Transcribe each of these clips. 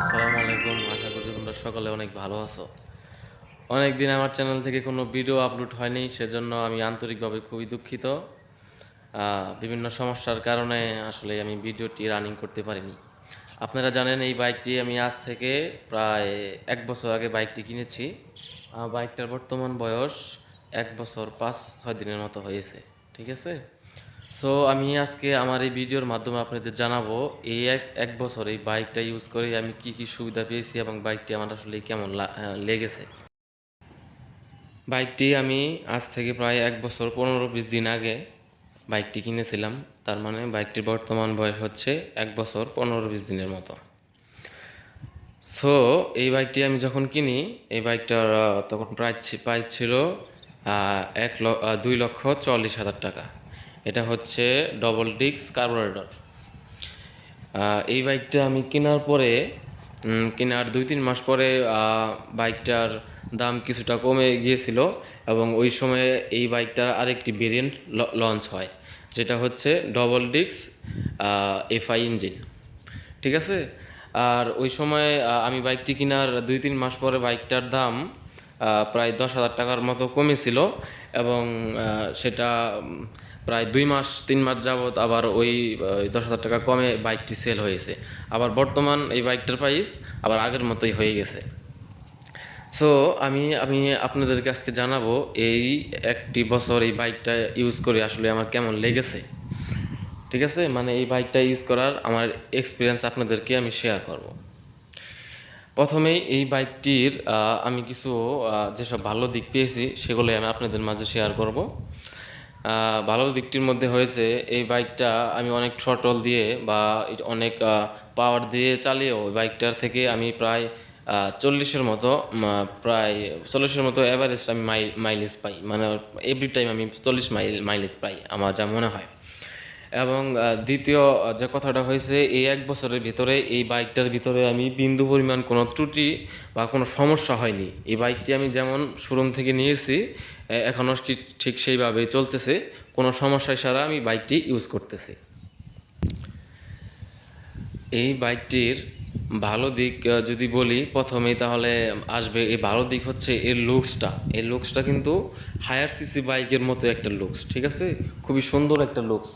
আসসালামু আলাইকুম। আশা করি তোমরা সকলে অনেক ভালো আছো। অনেক দিন আমার চ্যানেল থেকে কোনো ভিডিও আপলোড হয়নি, সেজন্য আমি আন্তরিকভাবে খুবই দুঃখিত। বিভিন্ন সমস্যার কারণে আসলে আমি ভিডিওটি রানিং করতে পারিনি। আপনারা জানেন এই বাইকটি আমি আজ থেকে প্রায় এক বছর আগে বাইকটি কিনেছি। বাইকটার বর্তমান বয়স এক বছর পাঁচ ছয় দিনের মতো হয়েছে, ঠিক আছে? সো আমি আজকে আমার এই ভিডিওর মাধ্যমে আপনাদের জানাব, এই এক এক বছর এই বাইকটা ইউজ করে আমি কি কি সুবিধা পেয়েছি এবং বাইকটি আমার আসলে কেমন লেগেছে? বাইকটি আমি আজ থেকে প্রায় এক বছর, পনেরো বিশ দিন আগে বাইকটি কিনেছিলাম। তার মানে বাইকটির বর্তমান বয়স হচ্ছে এক বছর, পনেরো বিশ দিনের মতো। সো এই বাইকটি আমি যখন কিনি, এই বাইকটার তখন প্রাইস প্রাইস ছিল এক দুই লক্ষ চল্লিশ হাজার টাকা। এটা হচ্ছে ডবল ডিক্স কার্বোরেটর এই বাইকটা আমি কেনার পরে কেনার দুই তিন মাস পরে বাইকটার দাম কিছুটা কমে গিয়েছিল এবং ওই সময়ে এই বাইকটার আরেকটি ভেরিয়েন্ট লঞ্চ হয়, যেটা হচ্ছে ডবল ডিক্স এফআই ইঞ্জিন ঠিক আছে? আর ওই সময় আমি বাইকটি কেনার দুই তিন মাস পরে বাইকটার দাম প্রায় দশ হাজার টাকার মতো কমেছিল এবং সেটা প্রায় দুই মাস, তিন মাস যাবৎ আবার ওই দশ হাজার টাকা কমে বাইকটি সেল হয়েছে। আবার বর্তমান এই বাইকটার প্রাইস আবার আগের মতোই হয়ে গেছে। সো আমি আমি আপনাদেরকে আজকে জানাব এই একটি বছর এই বাইকটা ইউজ করে আসলে আমার কেমন লেগেছে। ঠিক আছে? মানে এই বাইকটা ইউজ করার আমার এক্সপিরিয়েন্স আপনাদেরকে আমি শেয়ার করব। প্রথমেই এই বাইকটির আমি কিছু যেসব ভালো দিক পেয়েছি সেগুলোই আমি আপনাদের মাঝে শেয়ার করব। ভালো দিকটির মধ্যে হয়েছে, এই বাইকটা আমি অনেক ট্রটল দিয়ে বা অনেক পাওয়ার দিয়ে চালিয়েও ওই বাইকটার থেকে আমি প্রায় চল্লিশের মতো প্রায় চল্লিশের মতো অ্যাভারেজ আমি মাইল মাইলেজ পাই। মানে এভরি টাইম আমি চল্লিশ মাইল মাইলেজ পাই, আমার যা মনে হয়। এবং দ্বিতীয় যে কথাটা হয়েছে, এই এক বছরের ভিতরে এই বাইকটার ভিতরে আমি বিন্দু পরিমাণ কোনো ত্রুটি বা কোনো সমস্যা হয়নি। এই বাইকটি আমি যেমন শোরুম থেকে নিয়েছি এখনও ঠিক সেইভাবেই চলতেছে। কোনো সমস্যা ছাড়া আমি বাইকটি ইউজ করতেছি। এই বাইকটির ভালো দিক যদি বলি, প্রথমেই তাহলে আসবে, এই ভালো দিক হচ্ছে এর লুকসটা। এই লুকসটা কিন্তু হায়ার সিসি বাইকের মতো একটা লুকস, ঠিক আছে? খুবই সুন্দর একটা লুকস।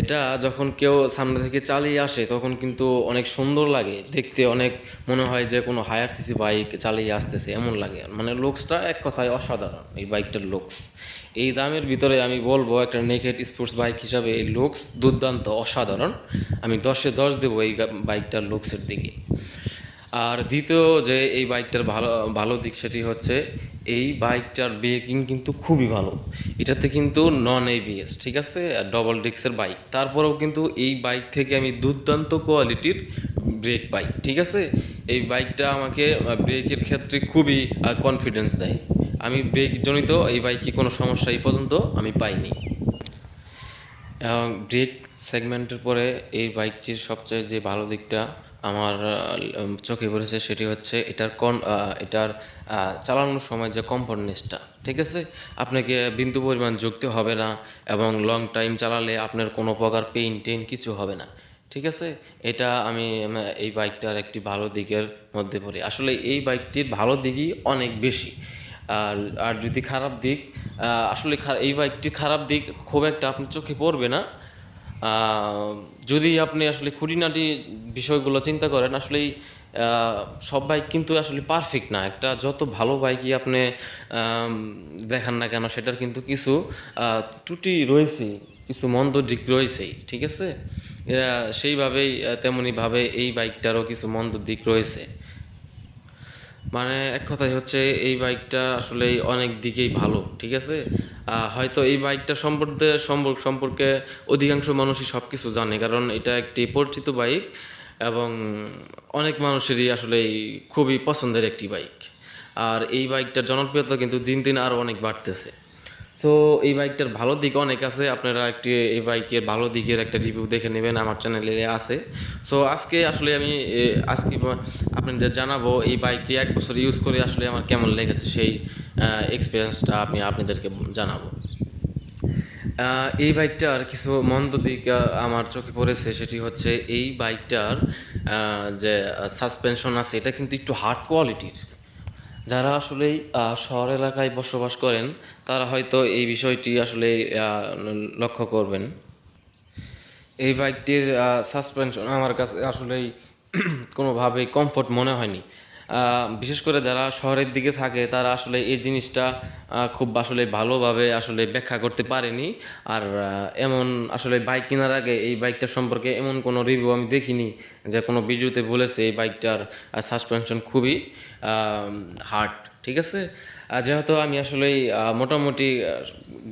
এটা যখন কেউ সামনে থেকে চালিয়ে আসে, তখন কিন্তু অনেক সুন্দর লাগে। দেখতে অনেক মনে হয় যে কোনো হায়ার সিসি বাইক চালিয়ে আসতেছে, এমন লাগে। মানে লুকসটা এক কথায় অসাধারণ, এই বাইকটার লুকস। এই দামের ভিতরে আমি বলব একটা নেকেড স্পোর্টস বাইক হিসাবে এই লুকস দুর্দান্ত, অসাধারণ। আমি দশে দশ দেবো এই বাইকটার লুকসের দিকে। আর দ্বিতীয় যে এই বাইকটার ভালো ভালো দিক সেটি হচ্ছে এই বাইকটার ব্রেকিং কিন্তু খুবই ভালো। এটাতে কিন্তু নন এবিএস ঠিক আছে? ডবল ডিক্সের বাইক তারপরেও কিন্তু এই বাইক থেকে আমি দুর্দান্ত কোয়ালিটির ব্রেক পাই, ঠিক আছে? এই বাইকটা আমাকে ব্রেকের ক্ষেত্রে খুবই কনফিডেন্স দেয়। আমি ব্রেক জনিত এই বাইকে কোনো সমস্যা এই পর্যন্ত আমি পাইনি। ব্রেক সেগমেন্টের পরে এই বাইকটির সবচেয়ে যে ভালো দিকটা আমার চোখে পড়েছে সেটি হচ্ছে এটার কন এটার চালানোর সময় যে কমফর্টনেসটা ঠিক আছে? আপনাকে বিন্দু পরিমাণ যুক্তি হবে না এবং লং টাইম চালালে আপনার কোনো প্রকার পেইন টেইন কিছু হবে না, ঠিক আছে? এটা আমি এই বাইকটার একটি ভালো দিকের মধ্যে পড়ি। আসলে এই বাইকটির ভালো দিকই অনেক বেশি। আর আর যদি খারাপ দিক আসলে এই বাইকটির খারাপ দিক খুব একটা আপনার চোখে পড়বে না। যদি আপনি আসলে খুঁটিনাটি বিষয়গুলো চিন্তা করেন আসলে সব বাইক কিন্তু আসলে পারফেক্ট না। একটা যত ভালো বাইকই আপনি দেখান না কেন সেটার কিন্তু কিছু ত্রুটি রয়েছে কিছু মন্দ দিক রয়েছেই ঠিক আছে? সেইভাবেই আহ, তেমনিভাবে এই বাইকটারও কিছু মন্দ দিক রয়েছে। মানে এক কথায় হচ্ছে এই বাইকটা আসলে অনেক দিকেই ভালো ঠিক আছে? হয়তো এই বাইকটা সম্পর্কে সম্পর্ক সম্পর্কে অধিকাংশ মানুষই সব কিছু জানে, কারণ এটা একটি পরিচিত বাইক এবং অনেক মানুষেরই আসলে খুবই পছন্দের একটি বাইক। আর এই বাইকটার জনপ্রিয়তা কিন্তু দিন দিন আরও অনেক বাড়তেছে। সো এই বাইকটার ভালো দিক অনেক আছে। আপনারা একটি, এই বাইকের ভালো দিকের একটা রিভিউ দেখে নেবেন। আমার চ্যানেলে আছে। সো আজকে আসলে আমি আজকে আপনাদের জানাব এই বাইকটি এক বছর ইউজ করে আসলে আমার কেমন লেগেছে সেই এক্সপিরিয়েন্সটা আমি আপনাদেরকে জানাব। এই বাইকটার কিছু মন্দ দিক আমার চোখে পড়েছে সেটি হচ্ছে এই বাইকটার যে সাসপেনশন আছে, এটা কিন্তু একটু হার্ড কোয়ালিটির যারা আসলে শহর এলাকায় বসবাস করেন, তারা হয়তো এই বিষয়টি আসলে লক্ষ্য করবেন। এই বাইকটির সাসপেনশন আমার কাছে আসলেই কোনোভাবেই কমফোর্ট মনে হয়নি। বিশেষ করে যারা শহরের দিকে থাকে, তারা আসলে এই জিনিসটা খুব আসলে ভালোভাবে আসলে ব্যাখ্যা করতে পারেনি। আর এমন আসলে বাইক কেনার আগে এই বাইকটা সম্পর্কে এমন কোনো রিভিউ আমি দেখিনি যে কোনো ভিডিওতে বলেছে এই বাইকটার সাসপেনশন খুবই হার্ড ঠিক আছে? যেহেতু আমি আসলে মোটামুটি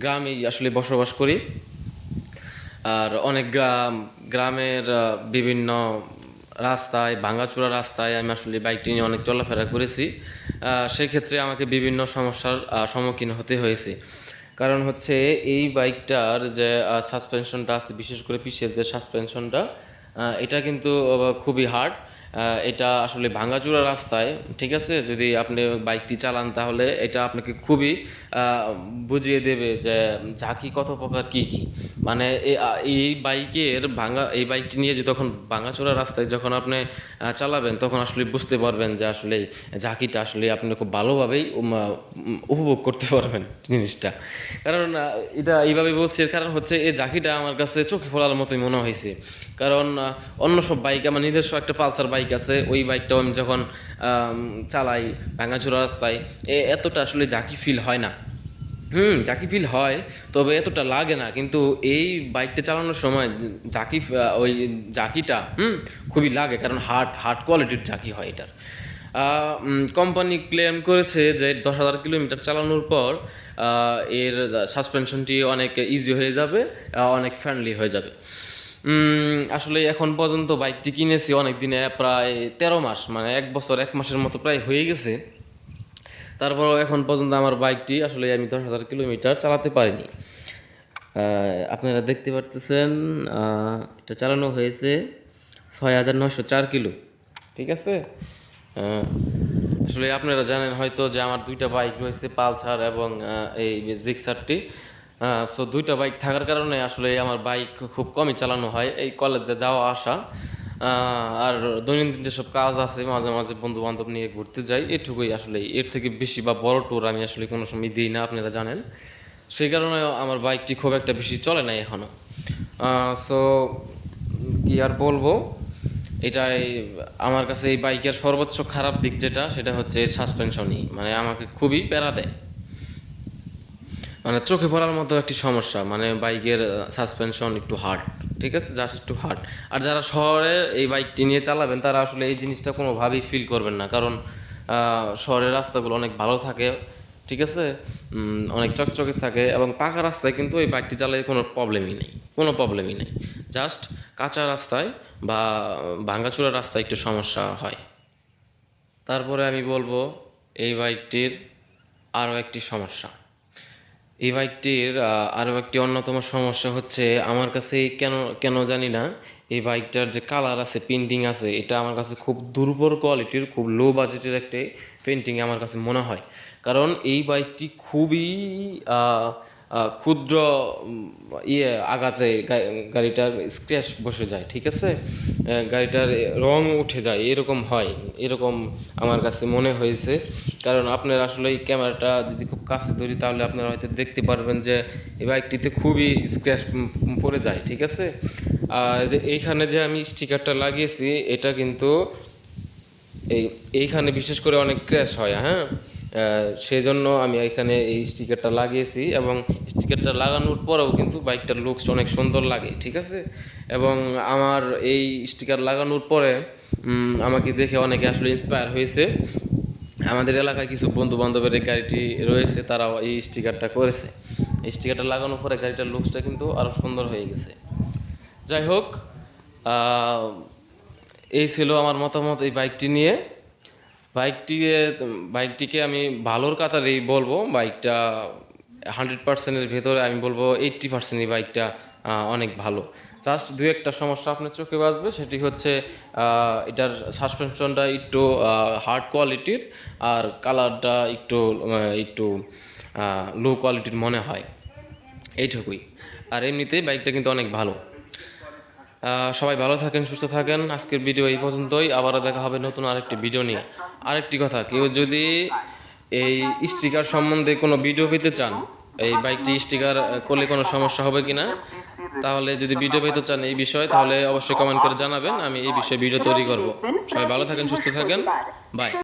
গ্রামেই আসলে বসবাস করি, আর অনেক গ্রাম, গ্রামের বিভিন্ন রাস্তায় ভাঙাচোরা রাস্তায় আমি আসলে বাইকটি নিয়ে অনেক চলাফেরা করেছি। সেক্ষেত্রে আমাকে বিভিন্ন সমস্যার সম্মুখীন হতে হয়েছে। কারণ হচ্ছে এই বাইকটার যে সাসপেনশনটা আছে, বিশেষ করে পিছের যে সাসপেনশনটা এটা কিন্তু খুবই হার্ড এটা আসলে ভাঙাচোরা রাস্তায়, ঠিক আছে? যদি আপনি বাইকটি চালান তাহলে এটা আপনাকে খুবই বুঝিয়ে দেবে যে ঝাঁকি কত প্রকার কী কী। মানে এই বাইকের ভাঙা এই বাইকটি নিয়ে যে তখন ভাঙাচোরা রাস্তায় যখন আপনি চালাবেন, তখন আসলে বুঝতে পারবেন যে আসলে ঝাঁকিটা আসলে আপনি খুব ভালোভাবেই উপভোগ করতে পারবেন জিনিসটা। কারণ এটা এইভাবে বলছি, এর কারণ হচ্ছে এই ঝাঁকিটা আমার কাছে চোখে পড়ার মতোই মনে হয়েছে। কারণ অন্য সব বাইক, আমার নিজস্ব একটা পালসার বাইক আছে, ওই বাইকটাও আমি যখন চালাই ভাঙাচোরা রাস্তায়, এ, এতটা আসলে ঝাঁকি ফিল হয় না। হুম জাকি ফিল হয়, তবে এতটা লাগে না, কিন্তু এই বাইকটা চালানোর সময় জাকি ওই জাকিটা হুম, খুবই লাগে, কারণ হার্ড হার্ড কোয়ালিটির জাকি হয় এটার। কোম্পানি ক্লেম করেছে যে দশ হাজার কিলোমিটার চালানোর পর এর সাসপেনশনটি অনেক ইজি হয়ে যাবে অনেক ফ্রেন্ডলি হয়ে যাবে। আসলে এখন পর্যন্ত বাইকটি কিনেছি অনেক দিনে প্রায় তেরো মাস মানে এক বছর, এক মাসের মতো প্রায় হয়ে গেছে। তারপরও এখন পর্যন্ত আমার বাইকটি আসলে আমি দশ হাজার কিলোমিটার চালাতে পারিনি। আপনারা দেখতে পারতেছেন এটা চালানো হয়েছে ছয় হাজার নয়শো চার কিলো, ঠিক আছে? আসলে আপনারা জানেন হয়তো যে আমার দুইটা বাইক রয়েছে, পালসার এবং এই জিক্সারটি। সো দুইটা বাইক থাকার কারণে আসলে আমার বাইক খুব কমই চালানো হয়। এই কলেজে যাওয়া আসা আর দৈনন্দিন যেসব কাজ আছে, মাঝে মাঝে বন্ধু বান্ধব নিয়ে ঘুরতে যাই, এটুকুই আসলে। এর থেকে বেশি বা বড় ট্যুর আমি আসলে কোনো সময় দিই না, আপনারা জানেন। সেই কারণে আমার বাইকটি খুব একটা বেশি চলে নাই এখনও সো কি আর বলব? এটাই আমার কাছে এই বাইকের সর্বোচ্চ খারাপ দিক যেটা, সেটা হচ্ছে সাসপেনশনই মানে আমাকে খুবই প্যারা দেয়। মানে চোখে পড়ার মতো একটি সমস্যা মানে বাইকের সাসপেনশন একটু হার্ড ঠিক আছে? জাস্ট একটু হার্ড আর যারা শহরে এই বাইকটি নিয়ে চালাবেন, তারা আসলে এই জিনিসটা কোনোভাবেই ফিল করবেন না। কারণ শহরের রাস্তাগুলো অনেক ভালো থাকে, ঠিক আছে? অনেক চকচকে থাকে এবং পাকা রাস্তায় কিন্তু এই বাইকটি চালালে কোনো প্রবলেমই নেই, কোনো প্রবলেমই নেই। জাস্ট কাঁচা রাস্তায় বা ভাঙ্গাচুরা রাস্তায় একটু সমস্যা হয়। তারপরে আমি বলব, এই বাইকটির আরও একটি সমস্যা। এই বাইকটির আরও একটি অন্যতম সমস্যা হচ্ছে আমার কাছে কেন কেন জানি না, এই বাইকটার যে কালার আছে পেন্টিং আছে, এটা আমার কাছে খুব দুর্বল কোয়ালিটির খুব লো বাজেটের একটি পেন্টিং আমার কাছে মনে হয়। কারণ এই বাইকটি খুবই ক্ষুদ্র ইয়ে আঘাতে গাড়িটার স্ক্র্যাচ বসে যায়, ঠিক আছে? গাড়িটার রং উঠে যায়, এরকম হয়, এরকম আমার কাছে মনে হয়েছে। কারণ আপনার আসলে এই ক্যামেরাটা যদি খুব কাছে ধরি, তাহলে আপনারা হয়তো দেখতে পারবেন যে এই বাইকটিতে খুবই স্ক্র্যাচ পড়ে যায়, ঠিক আছে? যে এইখানে যে আমি স্টিকারটা লাগিয়েছি, এটা কিন্তু এই, এইখানে বিশেষ করে অনেক ক্র্যাশ হয় হ্যাঁ? আহ, সেই জন্য আমি এখানে এই স্টিকারটা লাগিয়েছি এবং স্টিকারটা লাগানোর পরেও কিন্তু বাইকটার লুকস অনেক সুন্দর লাগে ঠিক আছে? এবং আমার এই স্টিকার লাগানোর পরে আমাকে দেখে অনেকে আসলে ইন্সপায়ার হয়েছে। আমাদের এলাকায় কিছু বন্ধু বান্ধবের এই গাড়িটি রয়েছে তারাও এই স্টিকারটা করেছে। এই স্টিকারটা লাগানোর পরে গাড়িটার লুকসটা কিন্তু আরও সুন্দর হয়ে গেছে। যাই হোক এই ছিল আমার মতামত এই বাইকটি নিয়ে। বাইকটি বাইকটিকে আমি ভালোর কাতারেই বলব। বাইকটা হান্ড্রেড পার্সেন্টের ভেতরে আমি বলব এইট্টি পার্সেন্ট এই বাইকটা অনেক ভালো। জাস্ট দু একটা সমস্যা আপনার চোখে বাজবে সেটি হচ্ছে এটার সাসপেনশনটা একটু হার্ড কোয়ালিটির আর কালারটা একটু একটু লো কোয়ালিটির মনে হয়। এইটুকুই। আর এমনিতেই বাইকটা কিন্তু অনেক ভালো। সবাই ভালো থাকেন, সুস্থ থাকেন। আজকের ভিডিও এই পর্যন্তই। আবারও দেখা হবে নতুন আরেকটি ভিডিও নিয়ে। আরেকটি কথা, কেউ যদি এই স্টিকার সম্বন্ধে কোনো ভিডিও পেতে চান, এই বাইকটি স্টিকার করলে কোনো সমস্যা হবে কিনা, তাহলে যদি ভিডিও পেতে চান এই বিষয়ে, তাহলে অবশ্যই কমেন্ট করে জানাবেন। আমি এই বিষয়ে ভিডিও তৈরি করব। সবাই ভালো থাকেন, সুস্থ থাকেন। বাই।